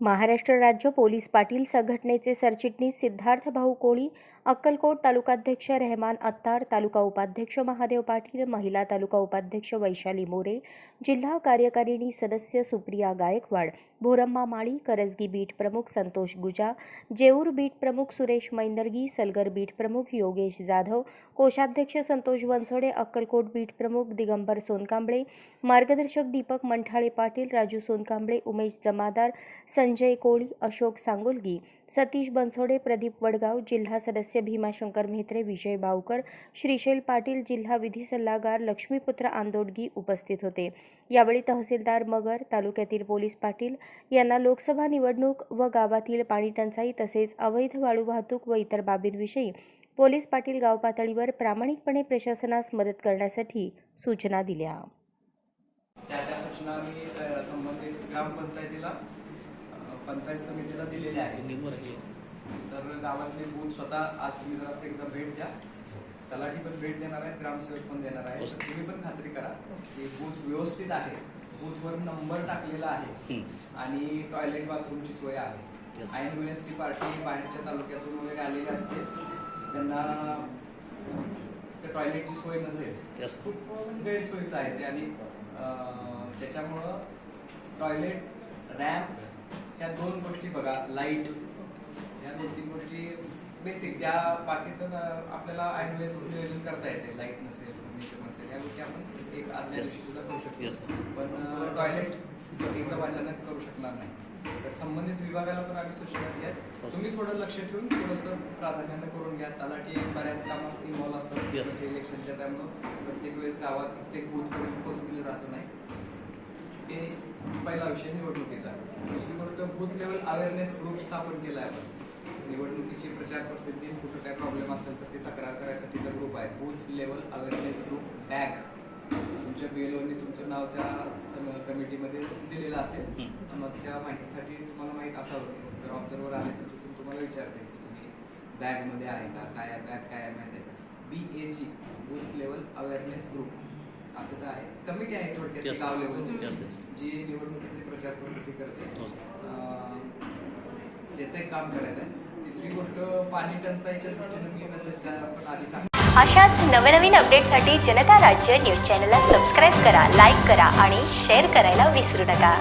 महाराष्ट्र राज्य पोलीस पाटील संघटनेचे सरचिटणीस सिद्धार्थ भाऊ कोळी अक्कलकोट तालुकाध्यक्ष रेहमान अत्तार तालुका उपाध्यक्ष महादेव पाटील महिला तालुका उपाध्यक्ष वैशाली मोरे जिल्हा कार्यकारिणी सदस्य सुप्रिया गायकवाड भोरम्मा माळी करजगी बीट प्रमुख संतोष गुजा जेऊर बीट प्रमुख सुरेश मैंदर्गी सलगर बीट प्रमुख योगेश जाधव कोषाध्यक्ष संतोष बनसोडे अक्कलकोट बीट प्रमुख दिगंबर सोनकांबळे मार्गदर्शक दीपक मंठाळे पाटील राजू सोनकांबळे उमेश जमादार संजय कोळी अशोक सांगोलगी सतीश बनसोडे प्रदीप वडगाव जिल्हा सदस्य भीमाशंकर म्हेत्रे विजय बावकर श्रीशैल पाटील जिल्हा विधी सल्लागार लक्ष्मीपुत्र आंदोडगी उपस्थित होते. यावेळी तहसीलदार मगर तालुक्यातील पोलीस पाटील यांना लोकसभा निवडणूक व गावातील पाणीटंचाई तसेच अवैध वाळू वाहतूक व इतर बाबींविषयी पोलीस पाटील गाव पातळीवर प्रामाणिकपणे प्रशासनास मदत करण्यासाठी सूचना दिल्या. त्या त्या सूचना संबंधित ग्रामपंचायतीला पंचायत समितीला दिलेल्या आहेत. तर गावातले बूथ स्वतः आज तुम्ही जरा एकदा भेट द्या. तलाठी पण भेट देणार आहेत ग्रामसेवक पण देणार आहे. तर तुम्ही पण खात्री करा की बूथ व्यवस्थित आहे. बूथवर नंबर टाकलेला आहे. आणि टॉयलेट बाथरूमची सोय आहे. ऐन वेळेस ती पार्टी बाहेरच्या तालुक्यातून वगैरे आलेली असते. त्यांना त्या टॉयलेटची सोय नसेल. खूप गैरसोयीचं आहे ते. आणि त्याच्यामुळं टॉयलेट रॅम्प या दोन गोष्टी बघा लाइट या दोन तीन गोष्टी बेसिक ज्या बाकीचं आपल्याला नियोजन करता येते लाइट नसेल फर्निचर नसेल या गोष्टी आपण एक आदल्या सुद्धा करू शकतो. पण टॉयलेट एकदम अचानक करू शकणार नाही. तर संबंधित विभागाला पण आम्ही सूचना Okay. तुम्ही थोडं लक्ष ठेवून थोडंसं प्राधान्यानं करून घ्या. तलाठी बऱ्याच कामात इन्व्हॉल्व असतात. इलेक्शनच्या त्यामुळं प्रत्येक वेळेस गावात प्रत्येक बूथपर्यंत पोहोचतील असं नाही. ते पहिला विषय निवडणुकीचा. दुसरी गोष्ट बूथ लेवल अवेअरनेस ग्रुप स्थापन केला आहे. आपण निवडणुकीची प्रचार प्रसिद्धी कुठं काय प्रॉब्लेम असेल तर ते तक्रार करायसाठीचा ग्रुप आहे. Booth level awareness group bag तुमच्या बीएलओनी तुमचं नाव त्या सम- कमिटीमध्ये दिलेलं असेल तर मग त्या माहितीसाठी तुम्हाला माहीत असावं. जर ऑब्झर्वर आले तर चुकून तुम्हाला विचारते की तुम्ही बॅगमध्ये आहे का? काय बॅग काय आहे? माहिती आहे का? बी एची बूथ लेवल अवेअरनेस ग्रुप असं आहे कमिटी आहे थोडक्यात Yes. गाव लेवलची Yes, yes. जी निवडणुकीची प्रचार प्रसिद्धी करते हो. अं, त्याचं एक काम करायचं आहे तिसरी गोष्ट पाणी टंचाईच्या दृष्टीने मी मेसेज पण आधी टाकला अशाच नवनवीन अपडेटसाठी जनता राज्य न्यूज चॅनलला सबस्क्राईब करा लाईक करा आणि शेअर करायला विसरू नका